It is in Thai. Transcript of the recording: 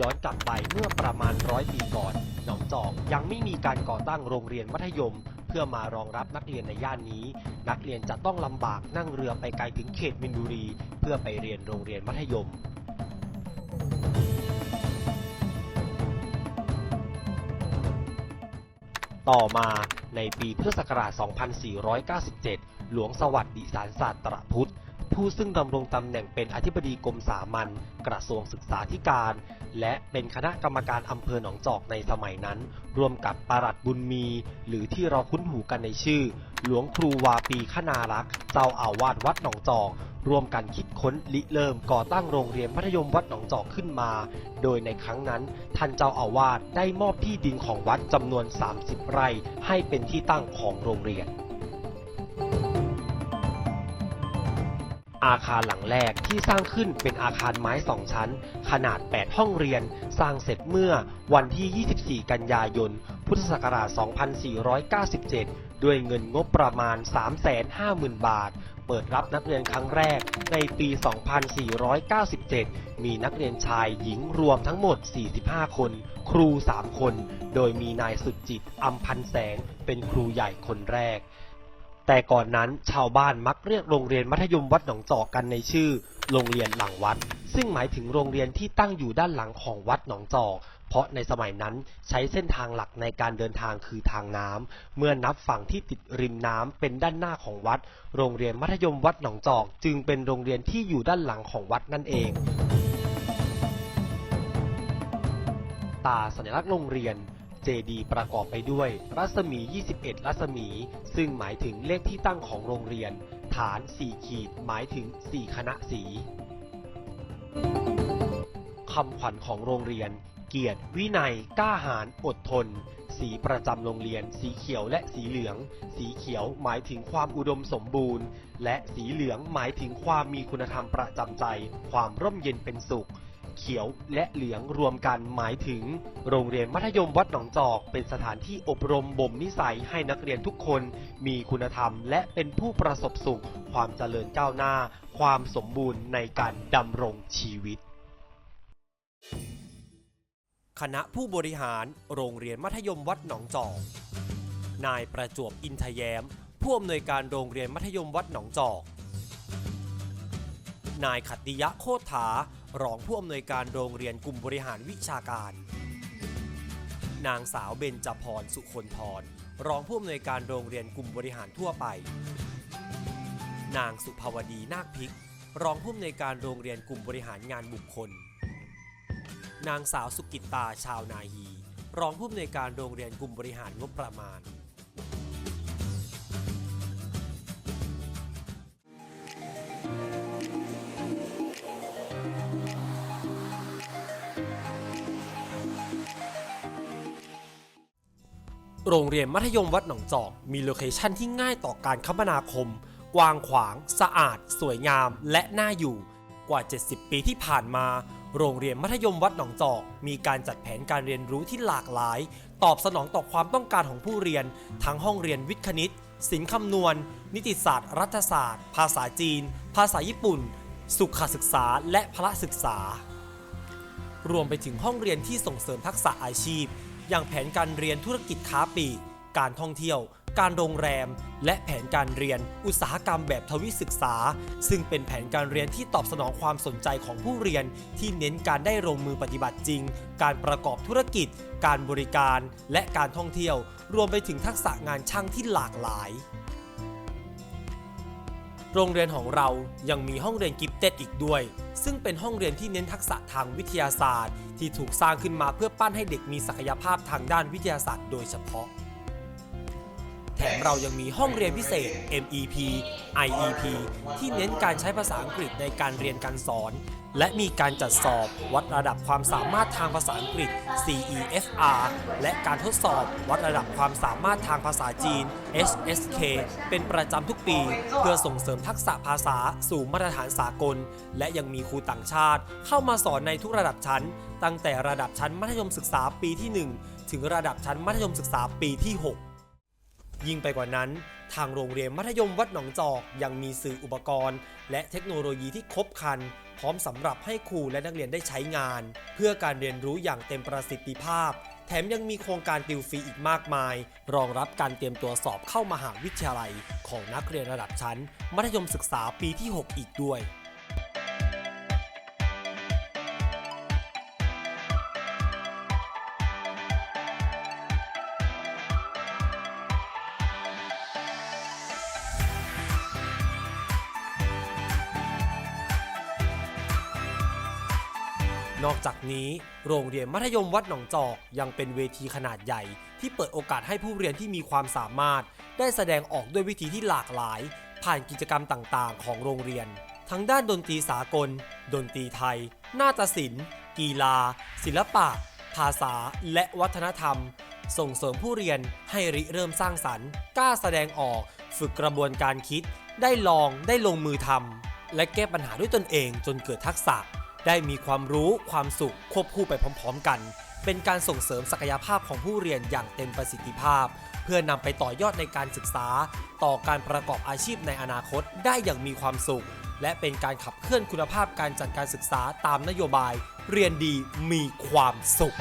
ย้อนกลับไปเมื่อประมาณร้อยปีก่อน หนองจอกยังไม่มีการก่อตั้งโรงเรียนมัธยม เพื่อมารองรับนักเรียนในย่านนี้ นักเรียนจะต้องลำบากนั่งเรือไปไกลถึงเขตมินบุรี เพื่อไปเรียนโรงเรียนมัธยมต่อมาในปีพุทธศักราช 2497 หลวงสวัสดิสารศาสตร์ตรพุทธ ผู้ซึ่งดำรงตำแหน่งเป็นอธิบดีกรมสามัญกระทรวงศึกษาธิการ และเป็นคณะกรรมการอำเภอหนองจอกในสมัยนั้น รวมกับปลัดบุญมี หรือที่เราคุ้นหูกันในชื่อ หลวงครูวาปีขนารักษ์เจ้าอาวาสวัดหนองจอกร่วมกันคิดค้นริเริ่มก่อตั้งโรงเรียนมัธยมวัดหนองจอกขึ้นมา โดยในครั้งนั้น ท่านเจ้าอาวาสได้มอบที่ดินของวัดจำนวน 30 ไร่ ให้เป็นที่ตั้งของโรงเรียน อาคารหลังแรกที่สร้างขึ้นเป็นอาคารไม้สองชั้น ขนาด 8 ห้องเรียน สร้างเสร็จเมื่อวันที่ 24 กันยายน พุทธศักราช 2497 ด้วยเงินงบประมาณ 350,000 บาท เปิดรับนักเรียนครั้งแรกในปี 2497 มีนักเรียนชายหญิงรวมทั้งหมด 45 คน ครู 3 คน โดยมีนายสุดจิตอัมพันแสงเป็นครูใหญ่คนแรก แต่ก่อนนั้นชาวบ้านมักเรียกโรงเรียนมัธยมวัดหนองจอกกันในชื่อ โรงเรียนหลังวัด ซึ่งหมายถึงโรงเรียนที่ตั้งอยู่ด้านหลังของวัดหนองจอก เพราะในสมัยนั้นใช้เส้นทางหลักในการเดินทางคือทางน้ำเมื่อนับฝั่งที่ติดริมน้ำเป็นด้านหน้าของวัด โรงเรียนมัธยมวัดหนองจอก จึงเป็นโรงเรียนที่อยู่ด้านหลังของวัดนั่นเองตาสัญลักษณ์โรงเรียน เจดีย์ประกอบไปด้วย รัศมี 21 รัศมี ซึ่งหมายถึงเลขที่ตั้งของโรงเรียน ฐาน 4 ขีด หมายถึง 4 คณะสีคำขวัญของโรงเรียน เกียรติ วินัย กล้าหาญ อดทน สีประจำโรงเรียน สีเขียวและสีเหลือง สีเขียวหมายถึงความอุดมสมบูรณ์ และสีเหลืองหมายถึงความมีคุณธรรมประจำใจ ความร่มเย็นเป็นสุข เขียวและเหลืองรวมกันหมายถึง โรงเรียนมัธยมวัดหนองจอก เป็นสถานที่อบรมบ่มนิสัยให้นักเรียนทุกคน มีคุณธรรม และเป็นผู้ประสบสุข ความเจริญก้าวหน้า ความสมบูรณ์ในการดำรงชีวิต คณะผู้บริหารโรงเรียนมัธยมวัดหนองจอก นายประจวบอินทแย้มผู้อำนวยการโรงเรียนมัธยมวัดหนองจอก นายขัตติยะโคตรถา รองผู้อำนวยการโรงเรียนกลุ่มบริหารวิชาการ นางสาวเบญจพรสุคนทรรองผู้อำนวยการโรงเรียนกลุ่มบริหารทั่วไป นางสุภาวดีนาคพิก รองผู้อำนวยการโรงเรียนกลุ่มบริหารงานบุคคล นางสาวสุกิตตาชาวนาฮี รองผู้อำนวยการโรงเรียนกลุ่มบริหารงบประมาณ โรงเรียนมัธยมวัดหนองจอก มีโลเคชันที่ง่ายต่อการคมนาคม กว้างขวาง สะอาด สวยงาม และน่าอยู่ กว่า 70 ปีที่ผ่านมา โรงเรียนมัธยมวัดหนองจอก มีการจัดแผนการเรียนรู้ที่หลากหลาย ตอบสนองต่อความต้องการของผู้เรียน ทั้งห้องเรียนวิทย์คณิตศิลป์คำนวณ นิติศาสตร์ รัฐศาสตร์ ภาษาจีน ภาษาญี่ปุ่น สุขศึกษา และพละศึกษา รวมไปถึงห้องเรียนที่ส่งเสริมทักษะอาชีพ อย่างแผนการเรียนธุรกิจค้าปลีกการท่องเที่ยว การโรงแรม และแผนการเรียนอุตสาหกรรมแบบทวิศึกษา ซึ่งเป็นแผนการเรียนที่ตอบสนองความสนใจของผู้เรียน ที่เน้นการได้ลงมือปฏิบัติจริง การประกอบธุรกิจ การบริการ และการท่องเที่ยว รวมไปถึงทักษะงานช่างที่หลากหลายโรงเรียนของเรายังมีห้องเรียนกิฟเต็ดอีกด้วย ซึ่งเป็นห้องเรียนที่เน้นทักษะทางวิทยาศาสตร์ ที่ถูกสร้างขึ้นมาเพื่อปั้นให้เด็กมีศักยภาพทางด้านวิทยาศาสตร์โดยเฉพาะ แถมเรายังมีห้องเรียนพิเศษ MEP IEP ที่เน้นการใช้ภาษาอังกฤษในการเรียนการสอน และมีการจัดสอบวัดระดับความสามารถทางภาษาอังกฤษ CEFR และการทดสอบวัดระดับความสามารถทางภาษาจีน HSK เป็นประจำทุกปี เพื่อส่งเสริมทักษะภาษาสู่มาตรฐานสากล และยังมีครูต่างชาติ เข้ามาสอนในทุกระดับชั้น ตั้งแต่ระดับชั้นมัธยมศึกษาปีที่ 1 ถึงระดับชั้นมัธยมศึกษาปีที่ 6 ยิ่งไปกว่านั้น ทางโรงเรียนมัธยมวัดหนองจอก ยังมีสื่ออุปกรณ์ และเทคโนโลยีที่ครบครัน พร้อมสำหรับให้ครูและนักเรียนได้ใช้งาน เพื่อการเรียนรู้อย่างเต็มประสิทธิภาพ แถมยังมีโครงการติวฟรีอีกมากมาย รองรับการเตรียมตัวสอบเข้ามหาวิทยาลัย ของนักเรียนระดับชั้น มัธยมศึกษาปีที่ 6 อีกด้วย นอกจากนี้โรงเรียนมัธยมวัดหนองจอกยังเป็นเวทีขนาดใหญ่ ที่เปิดโอกาสให้ผู้เรียนที่มีความสามารถ ได้แสดงออกด้วยวิธีที่หลากหลาย ผ่านกิจกรรมต่างๆ ของโรงเรียน ทั้งด้านดนตรีสากล ดนตรีไทย นาฏศิลป์ กีฬา ศิลปะ ภาษา และวัฒนธรรม ส่งเสริมผู้เรียนให้ริเริ่มสร้างสรรค์ กล้าแสดงออก ฝึกกระบวนการคิด ได้ลองได้ลงมือทำและแก้ปัญหาด้วยตนเองจนเกิดทักษะ ได้มีความรู้ความสุขควบคู่ไปพร้อมๆกัน เป็นการส่งเสริมศักยภาพของผู้เรียนอย่างเต็มประสิทธิภาพ เพื่อนำไปต่อยอดในการศึกษา ต่อการประกอบอาชีพในอนาคตได้อย่างมีความสุข และเป็นการขับเคลื่อนคุณภาพการจัดการศึกษาตามนโยบาย เรียนดีมีความสุข